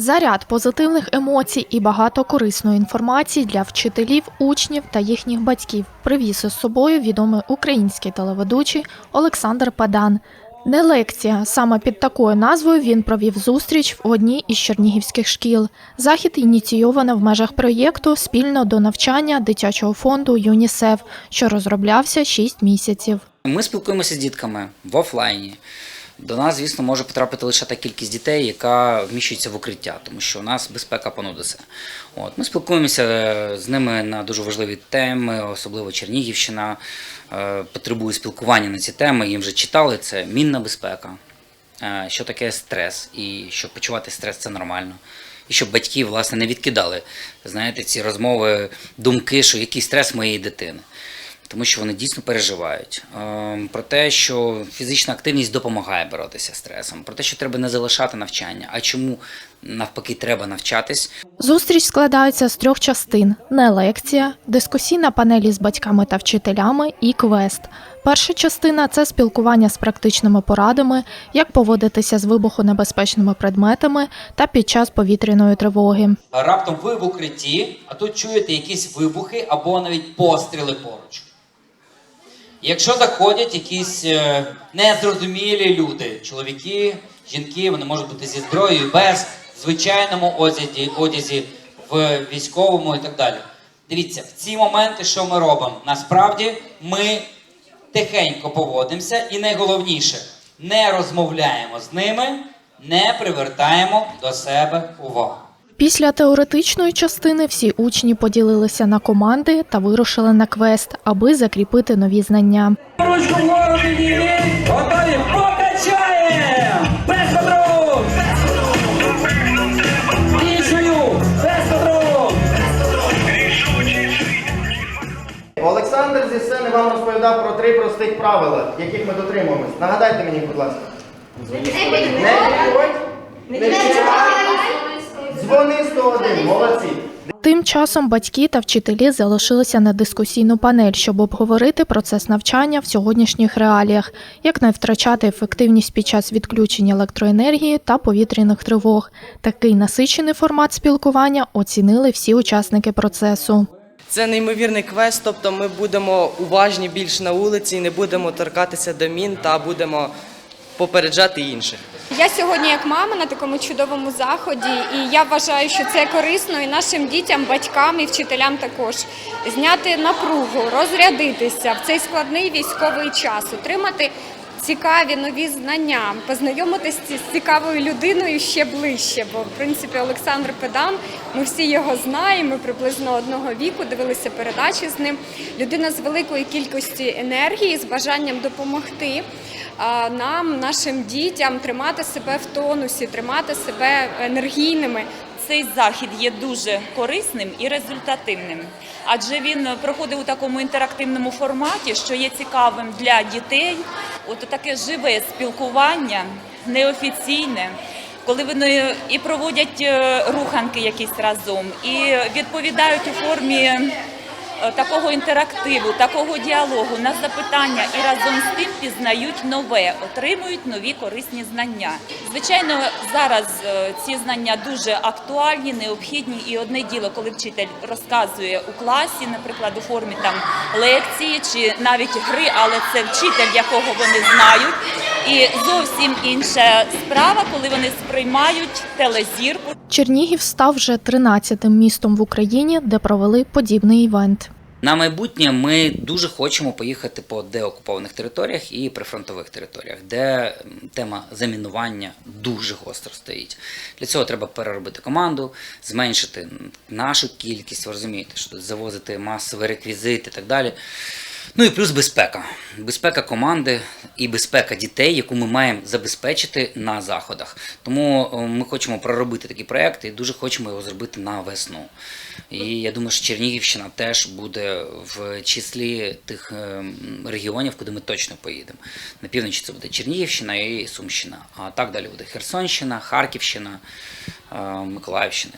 Заряд позитивних емоцій і багато корисної інформації для вчителів, учнів та їхніх батьків привіз із собою відомий український телеведучий Олександр Падан. Не лекція, саме під такою назвою він провів зустріч в одній із чернігівських шкіл. Захід ініційовано в межах проєкту спільно до навчання дитячого фонду ЮНІСЕФ, що розроблявся 6 місяців. Ми спілкуємося з дітками в офлайні. До нас, звісно, може потрапити лише та кількість дітей, яка вміщується в укриття, тому що у нас безпека понадується. От ми спілкуємося е, з ними на дуже важливі теми, особливо Чернігівщина е, потребує спілкування на ці теми. Їм вже читали це мінна безпека. Е, Що таке стрес, і що почувати стрес це нормально. І щоб батьки власне не відкидали знаєте, ці розмови, думки, що який стрес моєї дитини тому що вони дійсно переживають. Ем, Про те, що фізична активність допомагає боротися з стресом, про те, що треба не залишати навчання, а чому навпаки треба навчатись. Зустріч складається з трьох частин: не лекція, дискусійна панель із батьками та вчителями і квест. Перша частина це спілкування з практичними порадами, як поводитися з вибухонебезпечними предметами та під час повітряної тривоги. Раптом ви в укритті, а тут чуєте якісь вибухи або навіть постріли поруч. Якщо заходять якісь е, незрозумілі люди, чоловіки, жінки, вони можуть бути зі зброєю, без звичайному одязі, одязі, в військовому і так далі. Дивіться, в ці моменти, що ми робимо? Насправді ми тихенько поводимося, і найголовніше, не розмовляємо з ними, не привертаємо до себе увагу. Після теоретичної частини всі учні поділилися на команди та вирушили на квест, аби закріпити нові знання. Олександр зі сцени вам розповідав про три простих правила, яких ми дотримуємось. Нагадайте мені, будь ласка. Не підходь. Тим часом батьки та вчителі залишилися на дискусійну панель, щоб обговорити процес навчання в сьогоднішніх реаліях, як не втрачати ефективність під час відключення електроенергії та повітряних тривог. Такий насичений формат спілкування оцінили всі учасники процесу. Це неймовірний квест, тобто ми будемо уважні більш на вулиці, не будемо торкатися до мін та будемо попереджати інших. Я сьогодні як мама на такому чудовому заході, і я вважаю, що це корисно і нашим дітям, батькам і вчителям також зняти напругу, розрядитися в цей складний військовий час, отримати цікаві нові знання, познайомитися з цікавою людиною ще ближче. Бо в принципі Олександр Педан, ми всі його знаємо. Приблизно одного віку дивилися передачі з ним. Людина з великої кількості енергії, з бажанням допомогти нам, нашим дітям, тримати себе в тонусі, тримати себе енергійними. Цей захід є дуже корисним і результативним, адже він проходить у такому інтерактивному форматі, що є цікавим для дітей. От таке живе спілкування, неофіційне, коли вони і проводять е, руханки якісь разом, і відповідають у формі такого інтерактиву, такого діалогу на запитання і разом з тим пізнають нове, отримують нові корисні знання. Звичайно, зараз е, ці знання дуже актуальні, необхідні. І одне діло, коли вчитель розказує у класі, наприклад, у формі там лекції чи навіть гри, але це вчитель, якого вони знають. І зовсім інша справа, коли вони сприймають телезірку. Чернігів став вже 13-тим містом в Україні, де провели подібний івент. На майбутнє ми дуже хочемо поїхати по деокупованих територіях і прифронтових територіях, де тема замінування дуже гостро стоїть. Для цього треба переробити команду, зменшити нашу кількість, ви розумієте, що завозити масовий реквізит і так далі. Ну і плюс безпека. Безпека команди і безпека дітей, яку ми маємо забезпечити на заходах. Тому е, ми хочемо проробити такий проект і дуже хочемо його зробити на весну. І я думаю, що Чернігівщина теж буде в числі тих е, регіонів, куди ми точно поїдемо. На півночі це буде Чернігівщина і Сумщина. А так далі буде Херсонщина, Харківщина, е, Миколаївщина.